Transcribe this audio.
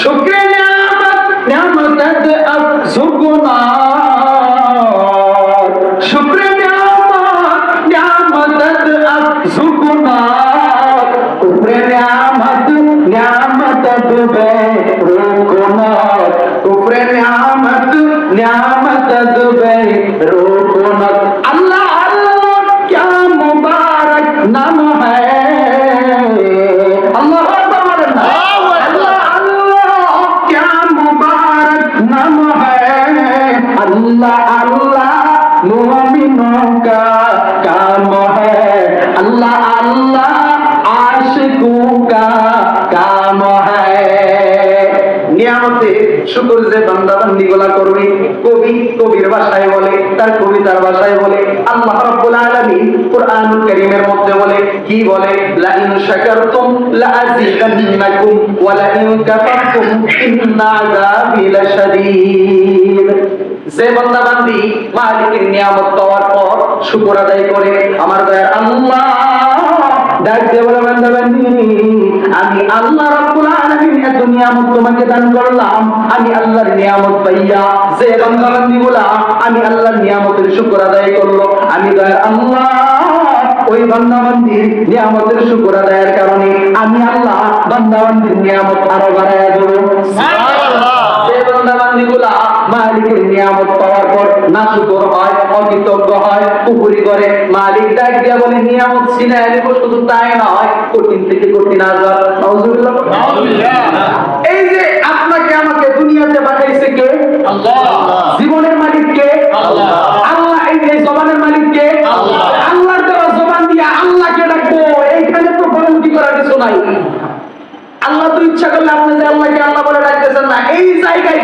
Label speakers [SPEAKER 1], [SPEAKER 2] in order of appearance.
[SPEAKER 1] শুক্রে নিয়ামত নিয়ামত আব সুগুনা শুক্রে নিয়ামত নিয়ামত আব সুগুনা উপরে নিয়ামত নিয়ামত দুবে রুকুনা উপরে নিয়ামত নিয়ামত দুবে अल्लाह अल्लाह मुमिनों का काम है अल्लाह अल्लाह आशिकों का काम है নিয়ামতে শুকর যে বান্দা বান্দি গুলা করবে কবি কবির ভাষায় বলে তার কবিতার ভাষায় বলে আল্লাহ রাব্বুল আলামিন কুরআনুল কারীমের মধ্যে বলে কি বলে লা ইন শাকারতুম লা আযীদান্নাকুম ওয়া লা ইন কাফারতুম ইন্না আযাবি লাশাদীদ যে বান্দা বান্দি মালিকের নিয়ামত পাওয়ার পর শুকর আদায় করে আমার দয়ার আল্লাহ ডাক দিয়ে বলে বান্দা বান্দি আমি আল্লাহ রাব্বুল আলামিন এত নিয়ামত তোমাকে দান করলাম। আমি আল্লাহর নিয়ামত পাইয়া যে বান্দা আমি আল্লাহর নিয়ামতের শুকর আদায় করল। আমি দয়ার আল্লাহ ওই নিয়ামতের শুকর আদায়ের কারণে আমি আল্লাহ নিয়ামত আরও দেবো। যে মালিকের নিয়ামত পাওয়ার পর না শুকর হয় অকৃতজ্ঞ হয় পুকুরি করে। মালিক ডাক দিয়া বলে নিয়ামত ছিনায় দেব শুধু তাই নয় কঠিন থেকে কঠিন নাউজুবিল্লাহ। এই যে আপনাকে আমাকে দুনিয়াতে পাঠাইছে কে? জীবনের মালিক কে? আল্লাহ। এই যে জবানের মালিক কে? আল্লাহর দেওয়া জবান দিয়ে আল্লাহকে ডাকবো এইখানে তো ভয়ঙ্কর করার কিছু নাই। আল্লাহ তো ইচ্ছা করলে আপনি যে আল্লাহকে আল্লাহ বলে ডাকতেছেন না এই জায়গায়